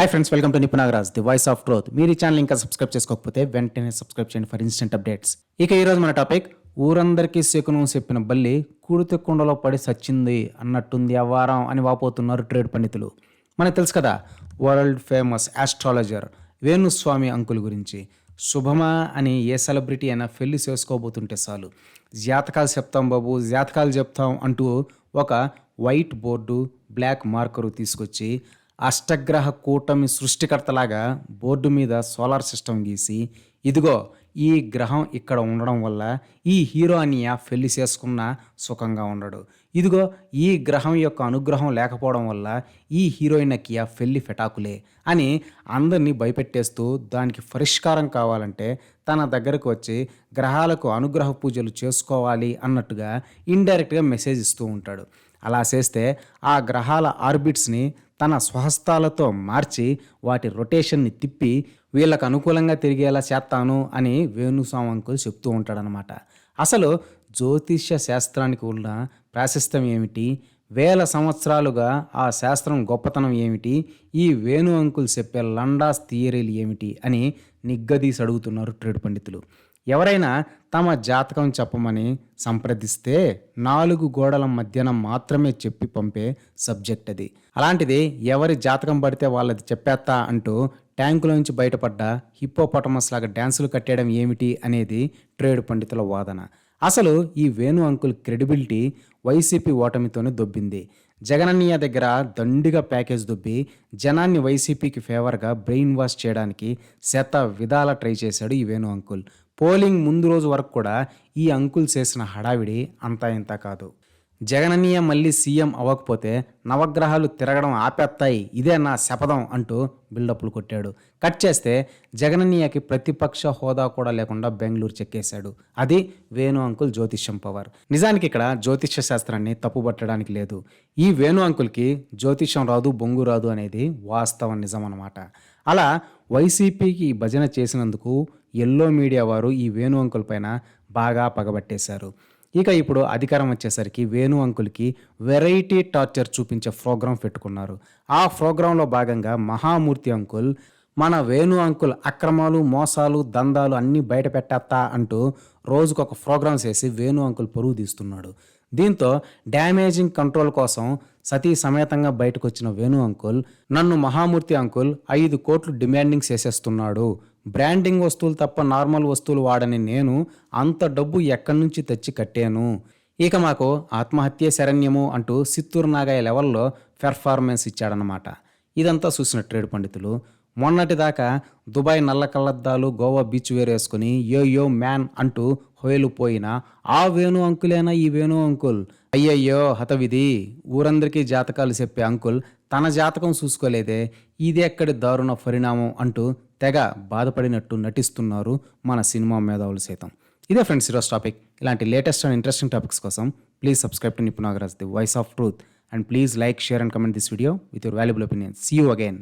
Hi friends welcome to Nipuna Nagaraj the voice of growth మీరు ఈ channel ఇంకా subscribe చేసుకోకపోతే వెంటనే సబ్స్క్రైబ్ చేయండి ఫర్ ఇన్స్టెంట్ అప్డేట్స్ ఇక ఈరోజు మన టాపిక్ ఊరందరికీ శకునం చెప్పిన బల్లి కూడితే కుండలో పడి సచ్చింది అన్నట్టుంది ఆ వారం అని వాపోతున్నారు ట్రేడ్ పండితులు. మనకు తెలుసు కదా world famous astrologer Venuswamy uncle గురించి. శుభమా అని ఏ సెలబ్రిటీ అయినా పెళ్ళి చేసుకోబోతుంటే చాలు. జాతకాలు చెప్తాం బాబు జాతకాలు చెప్తాం అంటూ ఒక వైట్ బోర్డు బ్లాక్ మార్కరు తీసుకొచ్చి అష్టగ్రహ కూటమి సృష్టికర్తలాగా బోర్డు మీద సోలార్ సిస్టమ్ గీసి ఇదిగో ఈ గ్రహం ఇక్కడ ఉండడం వల్ల ఈ హీరో అనియ పెళ్ళి చేసుకున్న సుఖంగా ఉండడు. ఇదిగో ఈ గ్రహం యొక్క అనుగ్రహం లేకపోవడం వల్ల ఈ హీరోయిన్ అకియా పెళ్ళి ఫెటాకులే అని అందరినీ భయపెట్టేస్తూ దానికి పరిష్కారం కావాలంటే తన దగ్గరకు వచ్చి గ్రహాలకు అనుగ్రహ పూజలు చేసుకోవాలి అన్నట్టుగా ఇండైరెక్ట్గా మెసేజ్ ఇస్తూ ఉంటాడు. అలా చేస్తే ఆ గ్రహాల ఆర్బిట్స్ని తన స్వహస్తాలతో మార్చి వాటి రొటేషన్ని తిప్పి వీళ్ళకు అనుకూలంగా తిరిగేలా చేస్తాను అని వేణుస్వామి అంకుల్ చెప్తూ ఉంటాడనమాట అసలు జ్యోతిష్య శాస్త్రానికి ఉన్న ప్రాశస్త్యం ఏమిటి? వేల సంవత్సరాలుగా ఆ శాస్త్రం గొప్పతనం ఏమిటి? ఈ వేణు అంకుల్ చెప్పే లండాస్ థియరీలు ఏమిటి? అని నిగ్గదీసి అడుగుతున్నారు ట్రేడ్ పండితులు. ఎవరైనా తమ జాతకం చెప్పమని సంప్రదిస్తే నాలుగు గోడల మధ్యన మాత్రమే చెప్పి పంపే సబ్జెక్ట్ అది. అలాంటిది ఎవరి జాతకం పడితే వాళ్ళది చెప్పేస్తా అంటూ ట్యాంకులోంచి బయటపడ్డ హిప్పోపటమస్ లాగా డ్యాన్సులు కట్టేయడం ఏమిటి అనేది ట్రేడ్ పండితుల వాదన. అసలు ఈ వేణు అంకుల్ క్రెడిబిలిటీ వైసీపీ ఓటమితోనే దొబ్బింది. జగనన్నయ్య దగ్గర దండిగా ప్యాకేజ్ దొబ్బి జనాన్ని వైసీపీకి ఫేవర్గా బ్రెయిన్ వాష్ చేయడానికి శత విధాల ట్రై చేశాడు ఈ వేణు అంకుల్. పోలింగ్ ముందు రోజు వరకు కూడా ఈ అంకుల్ చేసిన హడావిడి అంతా ఇంత కాదు. జగనన్నయ్య మళ్ళీ సీఎం అవ్వకపోతే నవగ్రహాలు తిరగడం ఆపేస్తాయి ఇదే నా శపథం అంటూ బిల్డప్లు కొట్టాడు. కట్ చేస్తే జగనన్నయ్యకి ప్రతిపక్ష హోదా కూడా లేకుండా బెంగళూరు చెక్కేశాడు. అది వేణు అంకుల్ జ్యోతిష్యం పవర్. నిజానికి ఇక్కడ జ్యోతిష్య శాస్త్రాన్ని తప్పుపట్టడానికి లేదు. ఈ వేణు అంకుల్కి జ్యోతిష్యం రాదు బొంగు రాదు అనేది వాస్తవ నిజం అన్నమాట అలా వైసీపీకి భజన చేసినందుకు ఎల్లో మీడియా వారు ఈ వేణు అంకుల్ పైన బాగా పగబట్టేశారు. ఇక ఇప్పుడు అధికారం వచ్చేసరికి వేణు అంకుల్కి వెరైటీ టార్చర్ చూపించే ప్రోగ్రాం పెట్టుకున్నారు. ఆ ప్రోగ్రాంలో భాగంగా మహామూర్తి అంకుల్ మన వేణు అంకుల్ అక్రమాలు మోసాలు దందాలు అన్నీ బయట పెట్టేస్తా అంటూ రోజుకొక ఒక ప్రోగ్రామ్ చేసి వేణు అంకుల్ పరువు తీస్తున్నాడు. దీంతో డ్యామేజింగ్ కంట్రోల్ కోసం సతీ సమేతంగా బయటకు వచ్చిన వేణు అంకుల్ నన్ను మహామూర్తి అంకుల్ ఐదు కోట్లు డిమాండింగ్ చేసేస్తున్నాడు. బ్రాండింగ్ వస్తువులు తప్ప నార్మల్ వస్తువులు వాడని నేను అంత డబ్బు ఎక్కడి నుంచి తెచ్చి కట్టాను? ఇక మాకు ఆత్మహత్య శరణ్యము అంటూ సిత్తూరు నాగయ్య లెవెల్లో పెర్ఫార్మెన్స్ ఇచ్చాడనమాట ఇదంతా చూసిన ట్రేడ్ పండితులు మొన్నటిదాకా దుబాయ్ నల్ల కళ్ళద్దాలు గోవా బీచ్ వేరేసుకుని యో యో మ్యాన్ అంటూ హోయలు పోయిన ఆ వేణు అంకులేనా ఈ వేణు అంకుల్? అయ్యయ్యో హతవిధి. ఊరందరికీ జాతకాలు చెప్పే అంకుల్ తన జాతకం చూసుకోలేదే. ఇదే ఎక్కడి దారుణ పరిణామం అంటూ తెగ బాధపడినట్టు నటిస్తున్నారు మన సినిమా మేధావులు సైతం. ఇదే ఫ్రెండ్స్ ఈరోజు టాపిక్. ఇలాంటి లేటెస్ట్ అండ్ ఇంట్రెస్టింగ్ టాపిక్స్ కోసం please subscribe to Nipuna Nagaraj the voice of truth and please like share and comment this video with your valuable opinion see you again